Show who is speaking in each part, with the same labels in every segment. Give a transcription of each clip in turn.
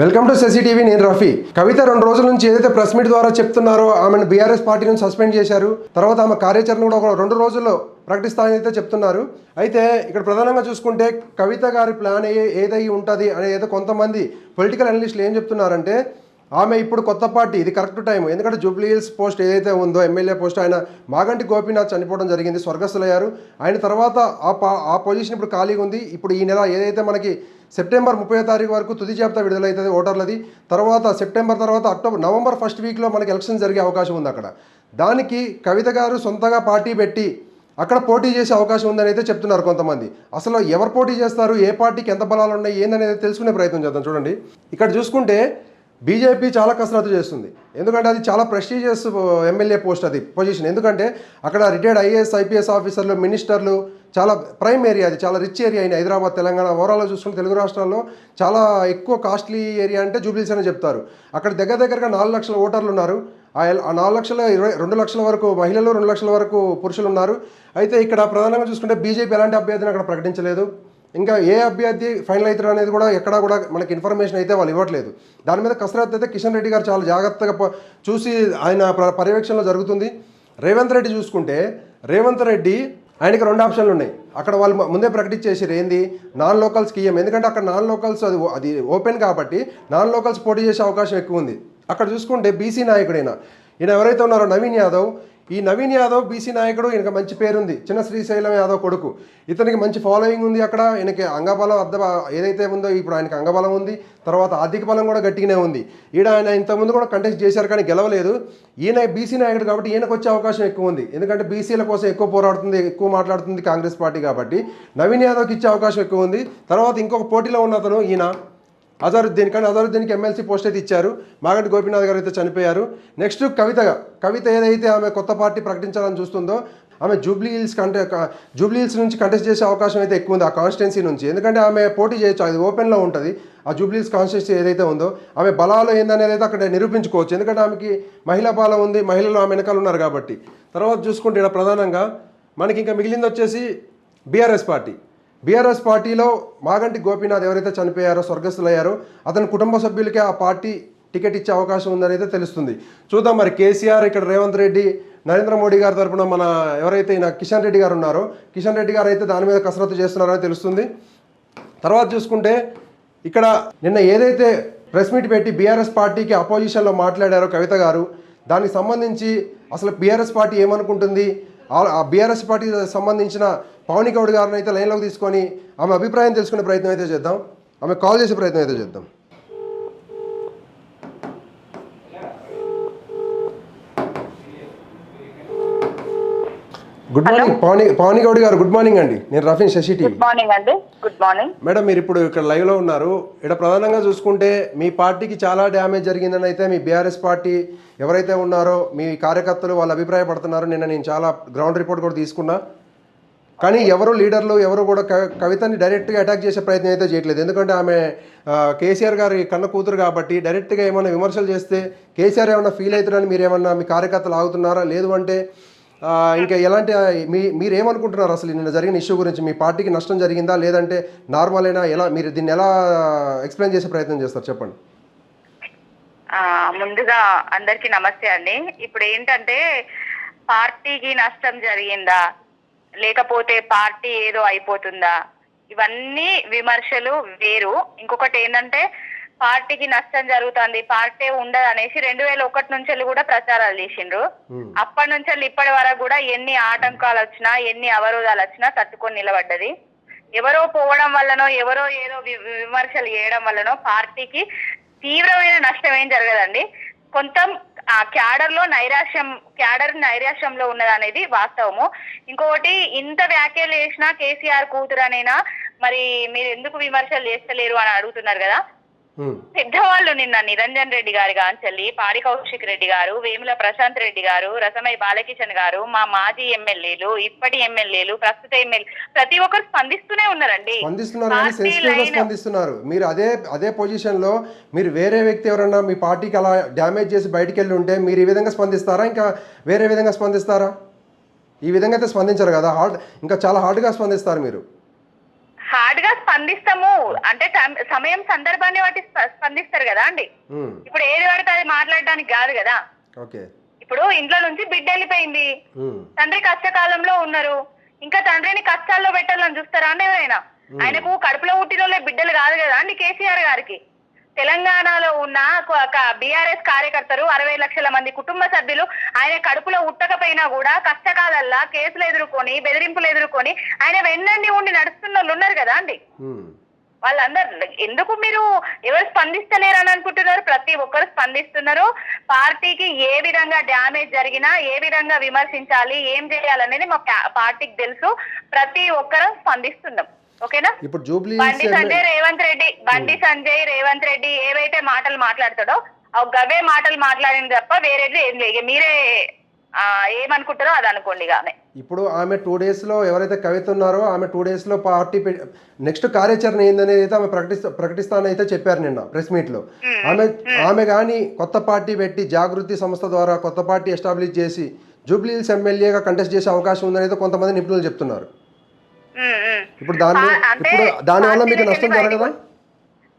Speaker 1: Welcome to CCTV TV నేను రఫీ. కవిత రెండు రోజుల నుంచి ఏదైతే ప్రెస్ మీట్ ద్వారా చెప్తున్నారో ఆమెను బీఆర్ఎస్ పార్టీ నుంచి సస్పెండ్ చేశారు. తర్వాత ఆమె కార్యాచరణ కూడా ఒక రెండు రోజుల్లో ప్రకటిస్తానని అయితే చెప్తున్నారు. అయితే ఇక్కడ ప్రధానంగా చూసుకుంటే కవిత గారి ప్లాన్ ఏ ఏదై ఉంటుంది అనేది కొంతమంది పొలిటికల్ అనలిస్టులు ఏం చెప్తున్నారంటే ఆమె ఇప్పుడు కొత్త పార్టీ ఇది కరెక్ట్ టైం ఎందుకంటే జూబ్లీ హిల్స్ పోస్ట్ ఏదైతే ఉందో ఎమ్మెల్యే పోస్ట్ ఆయన మాగంటి గోపీనాథ్ చనిపోవడం జరిగింది స్వర్గస్థులయ్యారు. ఆయన తర్వాత ఆ పా ఆ పొజిషన్ ఇప్పుడు ఖాళీగా ఉంది. ఇప్పుడు ఈ నెల ఏదైతే మనకి సెప్టెంబర్ ముప్పై తారీఖు వరకు తుది జాబితా విడుదలవుతుంది ఓటర్లది తర్వాత సెప్టెంబర్ తర్వాత అక్టోబర్ నవంబర్ ఫస్ట్ వీక్లో మనకి ఎలక్షన్ జరిగే అవకాశం ఉంది అక్కడ. దానికి కవిత గారు సొంతగా పార్టీ పెట్టి అక్కడ పోటీ చేసే అవకాశం ఉందని అయితే చెప్తున్నారు కొంతమంది. అసలు ఎవరు పోటీ చేస్తారు? ఏ పార్టీకి ఎంత బలాలు ఉన్నాయి? ఏందనేది తెలుసుకునే ప్రయత్నం చేద్దాం. చూడండి. ఇక్కడ చూసుకుంటే బీజేపీ చాలా కసరత్తు చేస్తుంది. ఎందుకంటే అది చాలా ప్రెస్టీజియస్ ఎమ్మెల్యే పోస్ట్ అది పొజిషన్ ఎందుకంటే అక్కడ రిటైర్డ్ ఐఏఎస్ ఐపీఎస్ ఆఫీసర్లు మినిస్టర్లు చాలా ప్రైమ్ ఏరియా అది చాలా రిచ్ ఏరియా అయిన హైదరాబాద్ తెలంగాణ ఓవరాల్గా చూసుకుంటే తెలుగు రాష్ట్రాల్లో చాలా ఎక్కువ కాస్ట్లీ ఏరియా అంటే జూబ్లీస్ అని చెప్తారు. అక్కడ దగ్గర దగ్గరగా నాలుగు లక్షల ఓటర్లు ఉన్నారు. ఆ ఆ నాలుగు లక్షల ఇరవై రెండు లక్షల వరకు మహిళలు రెండు లక్షల వరకు పురుషులు ఉన్నారు. అయితే ఇక్కడ ప్రధానంగా చూసుకుంటే బీజేపీ ఎలాంటి అభ్యర్థిని అక్కడ ప్రకటించలేదు. ఇంకా ఏ అభ్యర్థి ఫైనల్ అవుతారు అనేది కూడా ఎక్కడా కూడా మనకి ఇన్ఫర్మేషన్ అయితే వాళ్ళు ఇవ్వట్లేదు. దాని మీద కసరత్తు అయితే కిషన్ రెడ్డి గారు చాలా జాగ్రత్తగా చూసి ఆయన పర్యవేక్షణలో జరుగుతుంది. రేవంత్ రెడ్డి చూసుకుంటే రేవంత్ రెడ్డి ఆయనకి రెండు ఆప్షన్లు ఉన్నాయి. అక్కడ వాళ్ళు ముందే ప్రకటించేసారు ఏంది? నాన్ లోకల్స్ ఇయ్యం ఎందుకంటే అక్కడ నాన్ లోకల్స్ అది అది ఓపెన్ కాబట్టి నాన్ లోకల్స్ పోటీ చేసే అవకాశం ఎక్కువ ఉంది. అక్కడ చూసుకుంటే బీసీ నాయకుడైన. ఈయన ఎవరైతే ఉన్నారో నవీన్ యాదవ్ ఈ నవీన్ యాదవ్ బీసీ నాయకుడు ఈయనకి మంచి పేరుంది. చిన్న శ్రీశైలం యాదవ్ కొడుకు. ఇతనికి మంచి ఫాలోయింగ్ ఉంది అక్కడ. ఈయనకి అంగబలం అద్ద ఏదైతే ఉందో ఇప్పుడు ఆయనకి అంగబలం ఉంది. తర్వాత ఆర్థిక బలం కూడా గట్టిగానే ఉంది. ఈడ ఆయన ఇంతకుముందు కూడా కంటెస్ట్ చేశారు కానీ గెలవలేదు. ఈయన బీసీ నాయకుడు కాబట్టి ఈయనకు వచ్చే అవకాశం ఎక్కువ ఉంది. ఎందుకంటే బీసీల కోసం ఎక్కువ పోరాడుతుంది ఎక్కువ మాట్లాడుతుంది కాంగ్రెస్ పార్టీ కాబట్టి నవీన్ యాదవ్కి ఇచ్చే అవకాశం ఎక్కువ ఉంది. తర్వాత ఇంకొక పోటీలో ఉన్న అతను ఈయన. అజారుద్దీన్ కానీ అజారుద్దీన్కి ఎమ్మెల్సీ పోస్ట్ అయితే ఇచ్చారు. మాగంటి గోపీనాథ్ గారు అయితే చనిపోయారు. నెక్స్ట్ కవితగా కవిత ఏదైతే ఆమె కొత్త పార్టీ ప్రకటించాలని చూస్తుందో ఆమె జూబ్లీ హిల్స్ కంటే జూబ్లీ హిల్స్ నుంచి కంటెస్ట్ చేసే అవకాశం అయితే ఎక్కువ ఉంది ఆ కాన్స్టిట్యున్సీ నుంచి. ఎందుకంటే ఆమె పోటీ చేయొచ్చు అది ఓపెన్లో ఉంటుంది. ఆ జూబ్లీ హిల్స్ కాన్స్టిట్యున్సీ ఏదైతే ఉందో ఆమె బలాలు ఏందనేది అయితే అక్కడ నిరూపించుకోవచ్చు. ఎందుకంటే ఆమెకి మహిళా బలం ఉంది మహిళలు ఆమె వెనకాల ఉన్నారు కాబట్టి. తర్వాత చూసుకుంటే ఇక్కడ ప్రధానంగా మనకి ఇంకా మిగిలింది వచ్చేసి బీఆర్ఎస్ పార్టీ. బీఆర్ఎస్ పార్టీలో మాగంటి గోపీనాథ్ ఎవరైతే చనిపోయారో స్వర్గస్థులయ్యారో అతని కుటుంబ సభ్యులకే ఆ పార్టీ టికెట్ ఇచ్చే అవకాశం ఉందని అయితే తెలుస్తుంది. చూద్దాం మరి కేసీఆర్ ఇక్కడ రేవంత్ రెడ్డి నరేంద్ర మోడీ గారి తరపున మన ఎవరైతే ఈయన కిషన్ రెడ్డి గారు ఉన్నారో కిషన్ రెడ్డి గారు అయితే దాని మీద కసరత్తు చేస్తున్నారని తెలుస్తుంది. తర్వాత చూసుకుంటే ఇక్కడ నిన్న ఏదైతే ప్రెస్ మీట్ పెట్టి బీఆర్ఎస్ పార్టీకి అపోజిషన్లో మాట్లాడారో కవిత గారు దానికి సంబంధించి అసలు బీఆర్ఎస్ పార్టీ ఏమనుకుంటుంది? ఆ బీఆర్ఎస్ పార్టీ సంబంధించిన పవన్ గౌడ్ గారిని అయితే లైన్లోకి తీసుకొని ఆమె అభిప్రాయం తెలుసుకునే ప్రయత్నం అయితే చేద్దాం. ఆమె కాల్ చేసే ప్రయత్నం అయితే చేద్దాం. Good morning Pavani Pavani Goud garu good morning అండి. నేను Rafeen Sasi TV.
Speaker 2: Good morning అండి. Good morning.
Speaker 1: మేడం మీరు ఇప్పుడు ఇక్కడ లైవ్లో ఉన్నారు. ఇక్కడ ప్రధానంగా చూసుకుంటే మీ పార్టీకి చాలా డ్యామేజ్ జరిగిందని అయితే మీ బీఆర్ఎస్ పార్టీ ఎవరైతే ఉన్నారో మీ కార్యకర్తలు వాళ్ళు అభిప్రాయపడుతున్నారు. నిన్న నేను చాలా గ్రౌండ్ రిపోర్ట్ కూడా తీసుకున్నా. కానీ ఎవరు లీడర్లు ఎవరు కూడా క- కవితని డైరెక్ట్గా అటాక్ చేసే ప్రయత్నం అయితే చేయట్లేదు. ఎందుకంటే ఆమె కేసీఆర్ గారి కన్న కూతురు కాబట్టి డైరెక్ట్గా ఏమైనా విమర్శలు చేస్తే కేసీఆర్ ఏమైనా ఫీల్ అవుతున్నారని మీరు ఏమన్నా మీ కార్యకర్తలు ఆగుతున్నారా? లేదు అంటే ఇంకా ఎలాంటి మీ మీరు ఏమనుకుంటున్నారు అసలు? నిన్న జరిగిన ఇష్యూ గురించి మీ పార్టీకి నష్టం జరిగిందా? లేదంటే నార్మల్ అయినా ఎలా మీరు దీన్ని ఎలా ఎక్స్ప్లెయిన్ చేసే ప్రయత్నం చేస్తారు? చెప్పండి.
Speaker 2: ముందుగా అందరికీ నమస్తే అండి. ఇప్పుడు ఏంటంటే పార్టీకి నష్టం జరిగిందా? లేకపోతే పార్టీ ఏదో అయిపోతుందా? ఇవన్నీ విమర్శలు వేరు. ఇంకొకటి ఏంటంటే పార్టీకి నష్టం జరుగుతుంది పార్టీ ఉండదు అనేసి రెండు వేల ఒకటి నుంచి కూడా ప్రచారాలు చేసిండ్రు. అప్పటి నుంచి ఇప్పటి వరకు కూడా ఎన్ని ఆటంకాలు వచ్చినా ఎన్ని అవరోధాలు వచ్చినా తట్టుకొని నిలబడ్డది. ఎవరో పోవడం వల్లనో ఎవరో ఏదో విమర్శలు చేయడం వల్లనో పార్టీకి తీవ్రమైన నష్టం ఏం జరగదండి. కొంత క్యాడర్లో నైరాశ్యం క్యాడర్ నైరాశ్యంలో ఉన్నది అనేది వాస్తవము. ఇంకొకటి ఇంత వ్యాఖ్యలు చేసినా కేసీఆర్ కూతురనైనా? మరి మీరు ఎందుకు విమర్శలు చేస్తలేరు అని అడుగుతున్నారు కదా. పెద్దవాళ్ళు నిన్న నిరంజన్ రెడ్డి గారి గాంచెల్లి పాడి కౌశిక్ రెడ్డి గారు వేముల ప్రశాంత్ రెడ్డి గారు రసమై బాలకిషన్ గారు మా మాజీ ఎమ్మెల్యేలు ఇప్పటి ఎమ్మెల్యేలు ప్రస్తుత ఎమ్మెల్యే ప్రతి ఒక్కరు స్పందిస్తూనే ఉన్నారండి.
Speaker 1: స్పందిస్తున్నారు కానీ స్పందిస్తున్నారు. మీరు అదే అదే పొజిషన్లో మీరు వేరే వ్యక్తి ఎవరన్నా మీ పార్టీకి అలా డ్యామేజ్ చేసి బయటికి వెళ్ళి ఉంటే మీరు ఈ విధంగా స్పందిస్తారా? ఇంకా వేరే విధంగా స్పందిస్తారా? ఈ విధంగా అయితే స్పందించరు కదా. హార్డ్ ఇంకా చాలా హార్డ్గా స్పందిస్తారు మీరు.
Speaker 2: హార్డ్గా స్పందిస్తాము. అంటే సమయం సందర్భాన్ని స్ప- స్పందిస్తారు కదా అండి. ఇప్పుడు ఏది పడితే అది మాట్లాడడానికి కాదు కదా. ఇప్పుడు ఇంట్లో నుంచి బిడ్డ వెళ్ళిపోయింది. తండ్రి కష్టకాలంలో ఉన్నారు. ఇంకా తండ్రిని కష్టాల్లో పెట్టాలని చూస్తారా అండి ఎవరైనా? ఆయనకు కడుపులో పుట్టిన బిడ్డలు కాదు కదా అండి కేసీఆర్ గారికి. తెలంగాణలో ఉన్న బీఆర్ఎస్ కార్యకర్తలు అరవై లక్షల మంది కుటుంబ సభ్యులు ఆయన కడుపులో ఉట్టకపోయినా కూడా కష్టకాలల్లా కేసులు ఎదుర్కొని బెదిరింపులు ఎదుర్కొని ఆయన వెన్నండి ఉండి నడుస్తున్న వాళ్ళు ఉన్నారు కదా అండి. వాళ్ళందరూ ఎందుకు మీరు ఎవరు స్పందిస్తలేరు అని అనుకుంటున్నారు? ప్రతి ఒక్కరు స్పందిస్తున్నారు. పార్టీకి ఏ విధంగా డ్యామేజ్ జరిగినా ఏ విధంగా విమర్శించాలి ఏం చేయాలనేది మా పార్టీకి తెలుసు. ప్రతి ఒక్కరు స్పందిస్తున్నాం. ఓకేనా?
Speaker 1: ఇప్పుడు జూబ్లీ
Speaker 2: బండి సంజయ్ రేవంత్ రెడ్డి బండి సంజయ్ రేవంత్ రెడ్డి ఏవైతే మాటలు మాట్లాడతాడో గవే మాటలు మాట్లాడింది తప్ప వేరేది ఏం లేదు. మీరే ఏమనుకుంటారో అది అనుకోండి ఆమె.
Speaker 1: ఇప్పుడు ఆమె టూ డేస్లో ఎవరైతే కవిత ఉన్నారో ఆమె టూ డేస్లో పార్టీ నెక్స్ట్ కార్యాచరణ ఏందనేది అయితే ఆమె ప్రకటిస్తా ప్రకటిస్తానని అయితే చెప్పారు నిన్న ప్రెస్ మీట్లో. ఆమె ఆమె కానీ కొత్త పార్టీ పెట్టి జాగృతి సంస్థ ద్వారా కొత్త పార్టీ ఎస్టాబ్లిష్ చేసి జూబ్లీహిల్స్ ఎమ్మెల్యేగా కంటెస్ట్ చేసే అవకాశం ఉందని అయితే కొంతమంది నిపుణులు చెప్తున్నారు. ఇప్పుడు
Speaker 2: అంటే
Speaker 1: ఇప్పుడు దానివల్ల మీకు
Speaker 2: పార్టీలోకి
Speaker 1: నష్టం జరగదా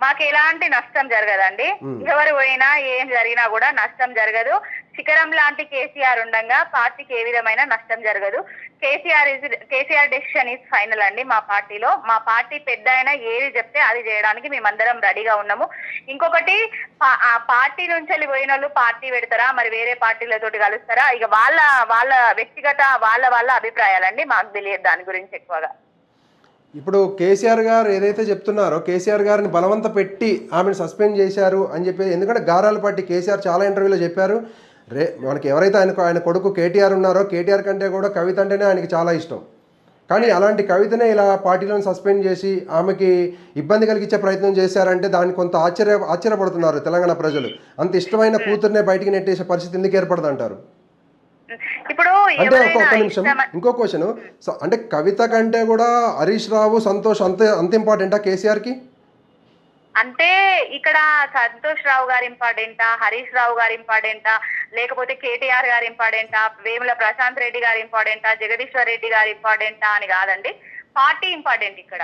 Speaker 2: మాకు ఎలాంటి నష్టం జరగదండి. ఎవరు పోయినా ఏం జరిగినా కూడా నష్టం జరగదు. శిఖరం లాంటి కేసీఆర్ ఉండగా పార్టీకి ఏ విధమైన నష్టం జరగదు. KCR is KCR decision is final అండి మా పార్టీలో. మా పార్టీ పెద్ద అయినా ఏది చెప్తే అది చేయడానికి మేమందరం రెడీగా ఉన్నాము. ఇంకొకటి ఆ పార్టీ నుంచి వెళ్ళి పోయిన వాళ్ళు పార్టీ పెడతారా? మరి వేరే పార్టీలతోటి కలుస్తారా? ఇక వాళ్ళ వాళ్ళ వ్యక్తిగత వాళ్ళ వాళ్ళ అభిప్రాయాలండి. మాకు తెలియదు దాని గురించి ఎక్కువగా.
Speaker 1: ఇప్పుడు కేసీఆర్ గారు ఏదైతే చెప్తున్నారో కేసీఆర్ గారిని బలవంత పెట్టి ఆమెను సస్పెండ్ చేశారు అని చెప్పి ఎందుకంటే గారాల పార్టీ కేసీఆర్ చాలా ఇంటర్వ్యూలో చెప్పారు. రే మనకి ఎవరైతే ఆయన ఆయన కొడుకు కేటీఆర్ ఉన్నారో కేటీఆర్ కంటే కూడా కవిత అంటేనే ఆయనకి చాలా ఇష్టం. కానీ అలాంటి కవితనే ఇలా పార్టీలను సస్పెండ్ చేసి ఆమెకి ఇబ్బంది కలిగించే ప్రయత్నం చేశారంటే దాన్ని కొంత ఆశ్చర్య ఆశ్చర్యపడుతున్నారు తెలంగాణ ప్రజలు. అంత ఇష్టమైన కూతుర్నే బయటికి నెట్టేసే పరిస్థితి ఎందుకు ఏర్పడదంటారు?
Speaker 2: ఇప్పుడు
Speaker 1: అంటే ఒక్క నిమిషం ఇంకో క్వశ్చన్ అంటే కవిత కంటే కూడా హరీష్ రావు సంతోష్ అంత అంత ఇంపార్టెంటా కేసీఆర్కి?
Speaker 2: అంటే ఇక్కడ సంతోష్ రావు గారు ఇంపార్టెంటా హరీష్ రావు గారు ఇంపార్టెంటా లేకపోతే కేటీఆర్ గారు ఇంపార్టెంటా వేముల ప్రశాంత్ రెడ్డి గారు ఇంపార్టెంటా జగదీశ్వర్ రెడ్డి గారు ఇంపార్టెంటా అని కాదండి. పార్టీ ఇంపార్టెంట్ ఇక్కడ.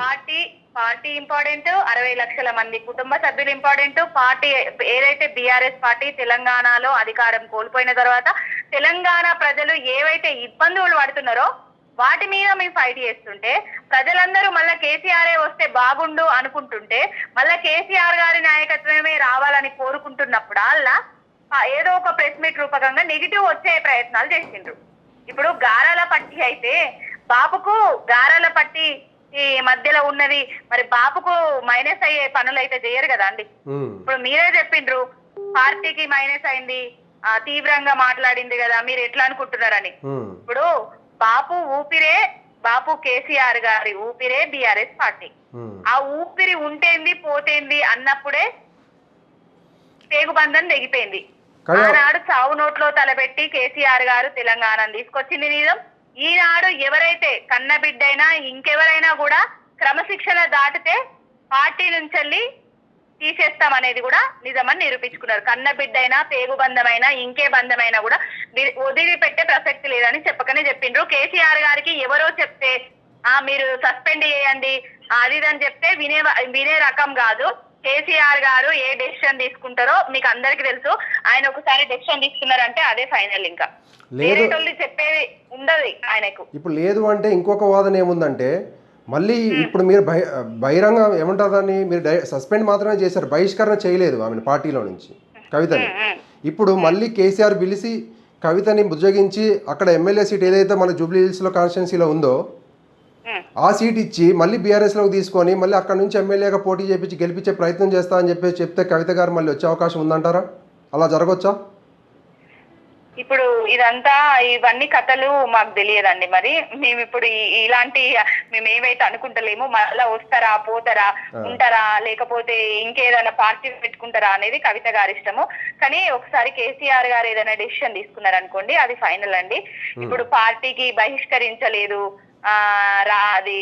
Speaker 2: పార్టీ పార్టీ ఇంపార్టెంట్ అరవై లక్షల మంది కుటుంబ సభ్యులు ఇంపార్టెంట్. పార్టీ ఏదైతే బీఆర్ఎస్ పార్టీ తెలంగాణలో అధికారం కోల్పోయిన తర్వాత తెలంగాణ ప్రజలు ఏవైతే ఇబ్బందులు పడుతున్నారో వాటి మీద మేము ఫైట్ చేస్తుంటే ప్రజలందరూ మళ్ళా కేసీఆర్ వస్తే బాగుండు అనుకుంటుంటే మళ్ళా కేసీఆర్ గారి నాయకత్వమే రావాలని కోరుకుంటున్నప్పుడల్లా అలా ఏదో ఒక ప్రెస్ మీట్ రూపకంగా నెగిటివ్ వచ్చే ప్రయత్నాలు చేసిండ్రు. ఇప్పుడు గారాల పట్టి అయితే బాబుకు గారాల పట్టి ఈ మధ్యలో ఉన్నది మరి బాపుకు మైనస్ అయ్యే పనులు అయితే చేయరు కదా అండి. ఇప్పుడు మీరే చెప్పిండ్రు పార్టీకి మైనస్ అయింది ఆ, తీవ్రంగా మాట్లాడింది కదా మీరు ఎట్లా అనుకుంటున్నారని. ఇప్పుడు బాపు ఊపిరే బాపు కేసీఆర్ గారి ఊపిరే బిఆర్ఎస్ పార్టీ. ఆ ఊపిరి ఉంటేంది పోతేంది అన్నప్పుడే పేగుబంధం తెగిపోయింది. ఆనాడు చావు నోట్లో తలపెట్టి కేసీఆర్ గారు తెలంగాణను తీసుకొచ్చింది నిజం. ఈనాడు ఎవరైతే కన్నబిడ్డైనా ఇంకెవరైనా కూడా క్రమశిక్షణ దాటితే పార్టీ నుంచి తీసేస్తాం అనేది కూడా నిజమని నిరూపించుకున్నారు. కన్న బిడ్డైనా పేగు బంధమైనా ఇంకే బంధమైనా కూడా వదిలి వదిలిపెట్టే ప్రసక్తి లేదని చెప్పకనే చెప్పిండ్రు. కేసీఆర్ గారికి ఎవరో చెప్తే ఆ మీరు సస్పెండ్ చేయండి అది ఇది అని చెప్తే వినే వినే రకం కాదు. కేసీఆర్ గారు ఏ డెసిషన్ తీసుకుంటారో మీకు అందరికి తెలుసు. ఆయన ఒకసారి డెసిషన్ తీసుకున్నారంటే అదే ఫైనల్ ఇంకా.
Speaker 1: లేదు.
Speaker 2: చెప్పేది ఉండదు ఆయనకు.
Speaker 1: ఇప్పుడు లేదు అంటే ఇంకొక వాదన ఏముందంటే మళ్ళీ ఇప్పుడు మీరు బహి బహిరంగ ఏమంటారని మీరు సస్పెండ్ మాత్రమే చేశారు బహిష్కరణ చేయలేదు ఆమెను పార్టీలో నుంచి కవితని. ఇప్పుడు మళ్ళీ కేసీఆర్ పిలిచి కవితని బుజ్జగించి అక్కడ ఎమ్మెల్యే సీట్ ఏదైతే మన జూబ్లీ హిల్స్లో కాన్స్టిట్యున్సీలో ఉందో. ఆ సీట్ ఇచ్చి మళ్ళీ బీఆర్ఎస్లోకి తీసుకొని మళ్ళీ అక్కడ నుంచి ఎమ్మెల్యేగా పోటీ చేపించి గెలిపించే ప్రయత్నం చేస్తా అని చెప్పేసి చెప్తే కవిత గారు మళ్ళీ వచ్చే అవకాశం ఉందంటారా? అలా జరగవచ్చా
Speaker 2: ఇప్పుడు ఇదంతా ఇవన్నీ కథలు మాకు తెలియదండి మరి. మేము ఇప్పుడు ఇలాంటి మేము ఏవైతే అనుకుంటలేమో మళ్ళా వస్తారా పోతారా ఉంటారా లేకపోతే ఇంకేదైనా పార్టీ పెట్టుకుంటారా అనేది కవిత గారి ఇష్టము. కానీ ఒకసారి కేసీఆర్ గారు ఏదైనా డెసిషన్ తీసుకున్నారనుకోండి అది ఫైనల్ అండి. ఇప్పుడు పార్టీకి బహిష్కరించలేదు అది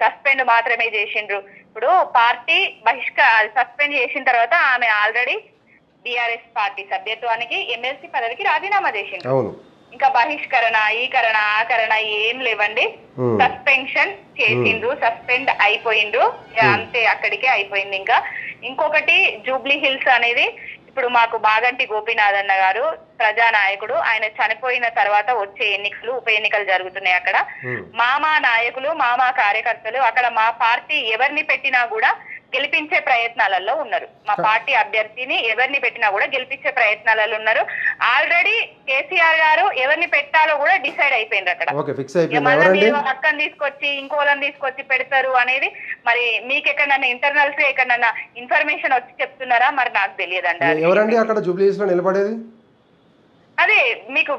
Speaker 2: సస్పెండ్ మాత్రమే చేసిండ్రు. ఇప్పుడు పార్టీ బహిష్క సస్పెండ్ చేసిన తర్వాత ఆమె ఆల్రెడీ బీఆర్ఎస్ పార్టీ సభ్యత్వానికి ఎమ్మెల్సీ పదవికి రాజీనామా చేసిండ్రు. ఇంకా బహిష్కరణ ఈకరణ ఆకరణ ఏం లేవండి. సస్పెన్షన్ చేసిండ్రు సస్పెండ్ అయిపోయిండ్రు. అంతే అక్కడికే అయిపోయింది ఇంకా. ఇంకొకటి జూబ్లీ హిల్స్ అనేది ఇప్పుడు మాకు బాగంటి గోపీనాథ్ అన్న గారు ప్రజానాయకుడు ఆయన చనిపోయిన తర్వాత వచ్చే ఎన్నికలు ఉప ఎన్నికలు జరుగుతున్నాయి అక్కడ. మామా నాయకులు మామా కార్యకర్తలు అక్కడ మా పార్టీ ఎవరిని పెట్టినా కూడా గెలిపించే ప్రయత్నాలలో ఉన్నారు. మా పార్టీ అభ్యర్థిని ఎవరిని పెట్టినా కూడా గెలిపించే ప్రయత్నాలలో ఉన్నారు. ఆల్రెడీ కేసీఆర్ గారు ఎవరిని పెట్టాలో కూడా డిసైడ్ అయిపోయింది అక్కడ. మళ్ళీ అక్కని తీసుకొచ్చి ఇంకోళ్ళని తీసుకొచ్చి పెడతారు అనేది మరి మీకు ఎక్కడన్నా ఇంటర్నల్స్ ఎక్కడన్నా ఇన్ఫర్మేషన్ వచ్చి చెప్తున్నారా? మరి నాకు తెలియదండి. అది.
Speaker 1: ఎవరండి అక్కడ జూబ్లీస్లో నిలబడేది?
Speaker 2: అదే మీకు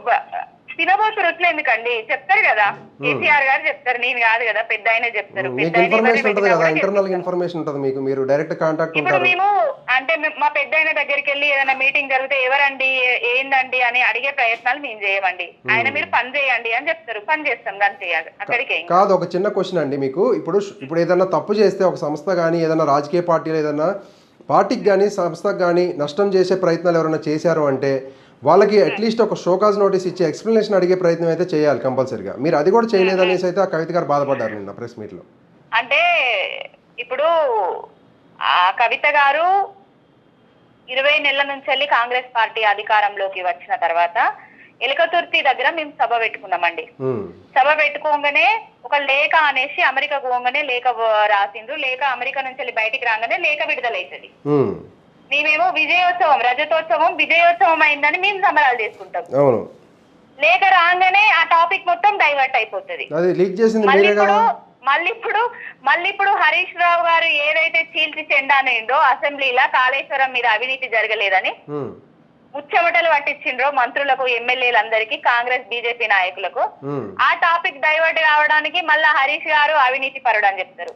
Speaker 2: తినబోతు రుచులు ఎందుకండి? చెప్తారు కదా. కేసీఆర్ గారు చెప్తారు నేను కాదు కదా పెద్ద ఆయన చెప్తారు.
Speaker 1: మీకు ఇన్ఫర్మేషన్ ఉంటుంది కదా ఇంటర్నల్ ఇన్ఫర్మేషన్ ఉంటుంది మీకు. మీరు డైరెక్ట్ కాంటాక్ట్
Speaker 2: ఇప్పుడు
Speaker 1: ఉంటారు.
Speaker 2: మేము అంటే మే- పెద్ద ఆయన దగ్గరికి వెళ్ళి ఏదైనా మీటింగ్ జరిగితే ఎవరండి ఏందండి అని అడిగే ప్రయత్నాలు మేము చేయమండి. ఆయన మీరు పని చేయండి అని చెప్తారు. పని చేస్తాం అంతే అక్కడికి
Speaker 1: కాదు ఒక చిన్న క్వశ్చన్ అండి మీకు. ఇప్పుడు ఇప్పుడు ఏదైనా తప్పు చేస్తే ఒక సంస్థ కానీ ఏదైనా రాజకీయ పార్టీలు ఏదైనా పార్టీకి కానీ సంస్థకు కానీ నష్టం చేసే ప్రయత్నాలు ఎవరైనా చేశారు అంటే వాళ్ళకి అట్లీస్ట్ ఒక షోకాజ్ నోటీస్ ఇచ్చి ఎక్స్ప్లెనేషన్ అడిగే ప్రయత్నం అయితే చేయాలి కంపల్సరీగా. మీరు అది కూడా చేయలేదనేసి అయితే ఆ కవిత గారు బాధపడ్డారు నిన్న ప్రెస్ మీట్లో.
Speaker 2: అంటే ఇప్పుడు ఆ కవిత గారు ఇరవై నెలల నుంచి వెళ్ళి కాంగ్రెస్ పార్టీ అధికారంలోకి వచ్చిన తర్వాత ఎలకతుర్తి దగ్గర మేము సభ పెట్టుకున్నామండి. సభ పెట్టుకోగానే ఒక లేఖ అనేసి అమెరికా పోగానే లేఖ రాసిండ్రు. లేఖ అమెరికా నుంచి వెళ్ళి బయటికి రాగానే లేఖ విడుదలైతుంది. మేమేమో విజయోత్సవం రజతోత్సవం విజయోత్సవం అయిందని మేము సంబరాలు చేసుకుంటాం.
Speaker 1: అవును.
Speaker 2: లేఖ రాగానే ఆ టాపిక్ మొత్తం డైవర్ట్ అయిపోతుంది.
Speaker 1: అది లీక్ చేసింది
Speaker 2: మళ్ళీ
Speaker 1: మీరే
Speaker 2: ఇప్పుడు
Speaker 1: కదా.
Speaker 2: మళ్ళీ ఇప్పుడు మళ్ళీ ఇప్పుడు హరీష్ రావు గారు ఏదైతే చీల్చి చెండానిండో అసెంబ్లీలో కాళేశ్వరం మీద అవినీతి జరగలేదని
Speaker 1: ఉమ్,
Speaker 2: ముచ్చమటలు పట్టించిండ్రో మంత్రులకు ఎమ్మెల్యేలందరికీ కాంగ్రెస్ బీజేపీ నాయకులకు.
Speaker 1: ఉమ్,
Speaker 2: ఆ టాపిక్ డైవర్ట్ కావడానికి మళ్ళా హరీష్ గారు అవినీతి పరుడు అని చెప్తారు.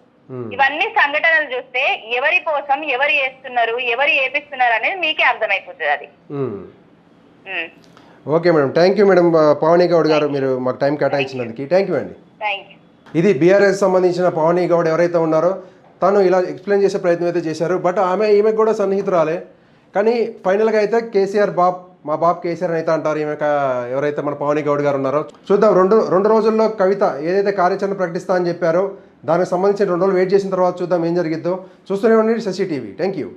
Speaker 2: ఇవన్నీ సంఘటనలు చూస్తే ఎవరి కోసం ఎవరు చేస్తున్నారు ఎవరు ఏపిస్తున్నారు అనేది మీకే అర్థమైపోతుంది అది.
Speaker 1: Okay madam thank you madam Pavani Goud గారు మీరు మాకు టైం కేటాయించినందుకు. థ్యాంక్ యూ అండి. ఇది బీఆర్ఎస్ సంబంధించిన పవనీ గౌడ్ ఎవరైతే ఉన్నారో తను ఇలా ఎక్స్ప్లెయిన్ చేసే ప్రయత్నం అయితే చేశారు. బట్ ఆమె ఈమెకు కూడా సన్నిహితురాలే. కానీ ఫైనల్గా అయితే కేసీఆర్ బాబ్ మా బాబ్ కేసీఆర్ అయితే అంటారు. ఈమె ఎవరైతే మన పవనీ గౌడ్ గారు ఉన్నారో. చూద్దాం రెండు రెండు రోజుల్లో కవిత ఏదైతే కార్యాచరణ ప్రకటిస్తా అని చెప్పారో దానికి సంబంధించి రెండు రోజులు వెయిట్ చేసిన తర్వాత చూద్దాం ఏం జరిగిద్దో. చూస్తూనే ఉండండి శశి టీవీ. Thank you